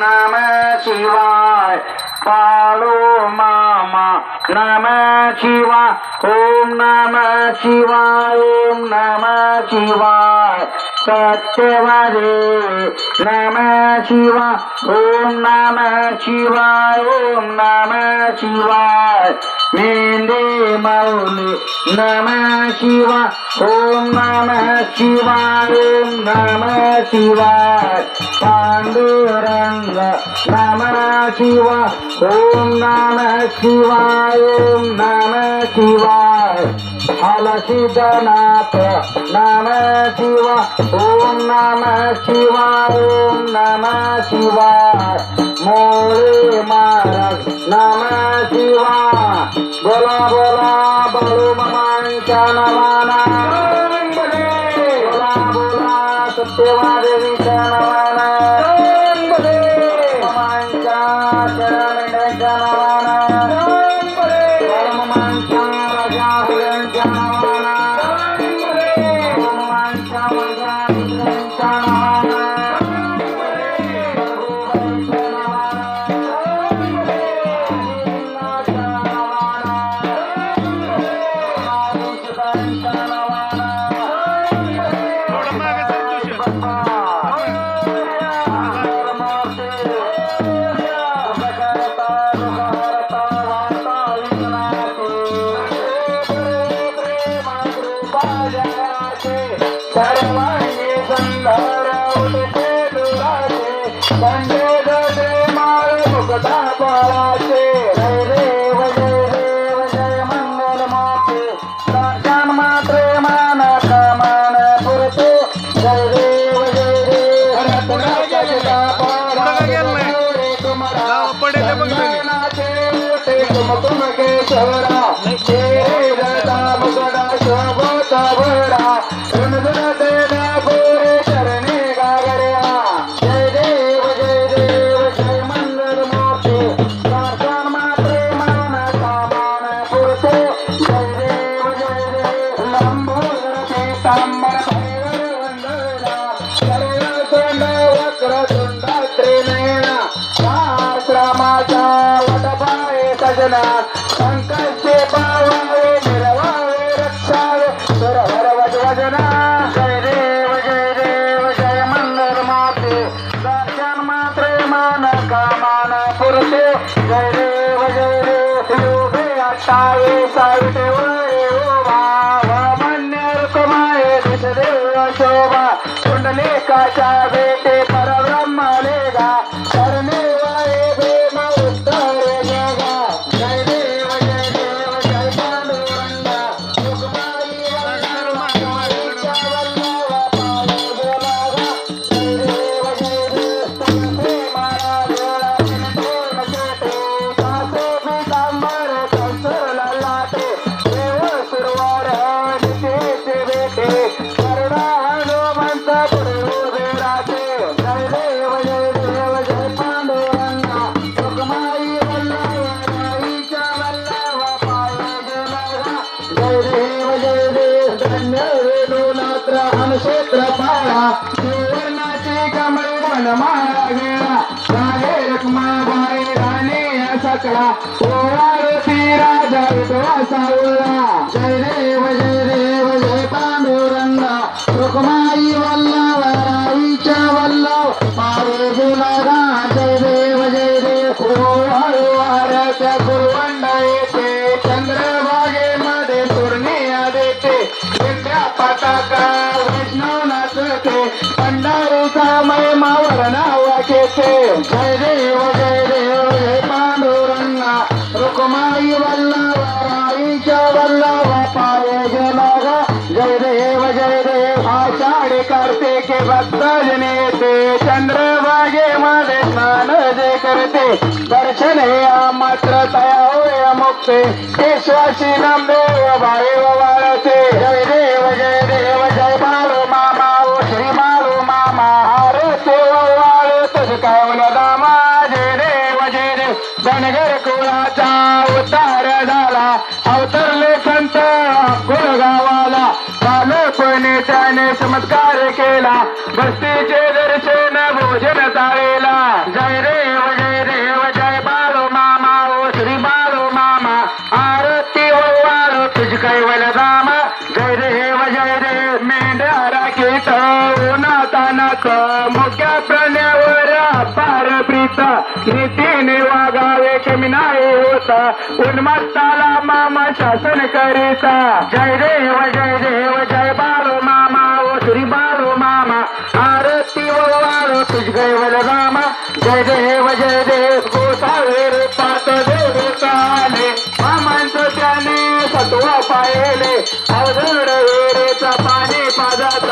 नम शिवाय पाळो मामा। नम शिवाय ओम नम शिवाय ओम नम शिवाय सत्यवादे नम शिवाय। ओम नम शिवाय ओम नम शिवाय। मेंदे मौली नम शिवाय। ओम नम शिवाय ओम नम शिवाय। पांडुरंग नम शिवाय। ओम नम शिवाय ओम नम शिवाय हलसिद्धनाथ नम शिवाय ओम नम शिवाय ओम नम शिवाय मोरे महाराज नम शिवाय बोला बोला बळू मामांच्या नवाना। बोला बोला सत्यवादेवीच्या नवाना। साविते वळे देव जय देव धन्य वेणूनात्र अनुक्षेत्र पाळा सुवर्णाची कमळ वनमाळा गेला रागे रक्मा भारे राणे या सकळा ओवाळती राजा उपवासा उरला जय देव जय देव जय पांडुरंगा रुक्माई वल्लभ राईच्या महिमावर नावा केते जय देव जय देव जय पांडुरंगा. रुक्माई वल्लभ राईच्या वल्लभ पाये गेला जय देव जय देव आषाढी कार्तिके भक्त नेते चंद्रभागे चंद्रभागेमध्ये स्नान जे करते. दर्शन या मात्र तया होय मुक्ते. विश्वासी नमदेव भाई वाळते. जय देव अवतरले संत गोळगावाला बालपणे त्याने चमत्कार केला. बस्तीचे दर्शन भोजन ताळेला. जय रेव जय देव जय बालो मामा ओ श्री बालो मामा. आरती ओ ओवाळ तुझ कैवल दामा. जय देव जय रेव मेंढ्या राखीत उन्हातानात मुख्या प्रण्यावर पार प्रीता नितीने नाही उन्मत्ताला मामा शासन करीता. जय देव जय देव जय बालो मामा ओ श्री बालो मामा. आरती ओ वाळू तुझ गैवल रामा. जय देव जय देव गोसावे रूपात देव चाले. मामांचं त्याने सत्व पाहिले अवघड वेरेचा पाणी पादा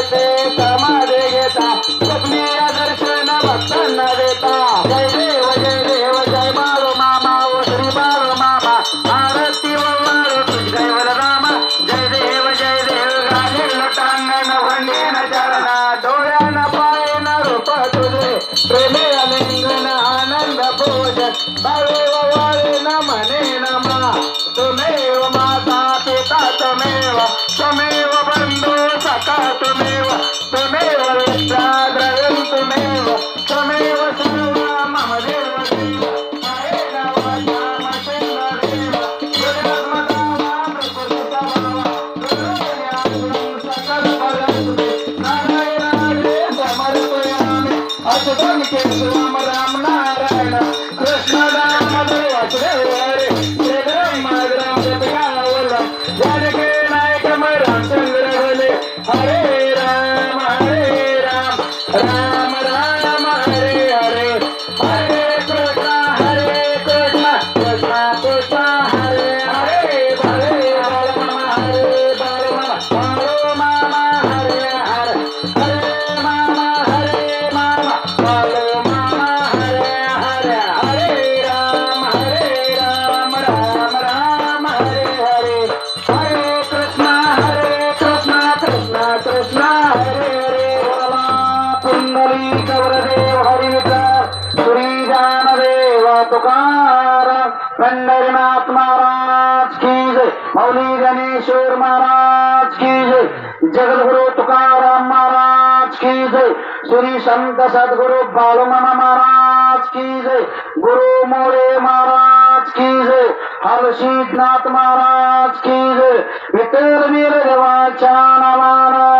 येते समाधे घेता. स्वप्नी दर्शन भक्तांना देता. जय देव जय देव जय बाळू मामा ओ श्री बाळू मामा. आरती ओ बाळू तुझ रामा. जय देव जय देव गाणे लोटांगण भंडीन चरणा डोळ्यान पायन रूप तुझे प्रेमे अलिंगन आनंद भोजन बाळे वाळे न म्हणे नमा. तुमेव माता पिता तमेव तुमेव बंद सखा तुमेव तुमेव विद्या पंढरीनाथ महाराज की जय। मौली गणेश्वर महाराज की जय। जगद्गुरु तुकाराम महाराज की जय। श्री संत सद्गुरु बालुमामा महाराज की जय। गुरु मोरे महाराज की जय। हर्षितनाथ महाराज की जय। विठ्ठल वीर देवाच्या नावानं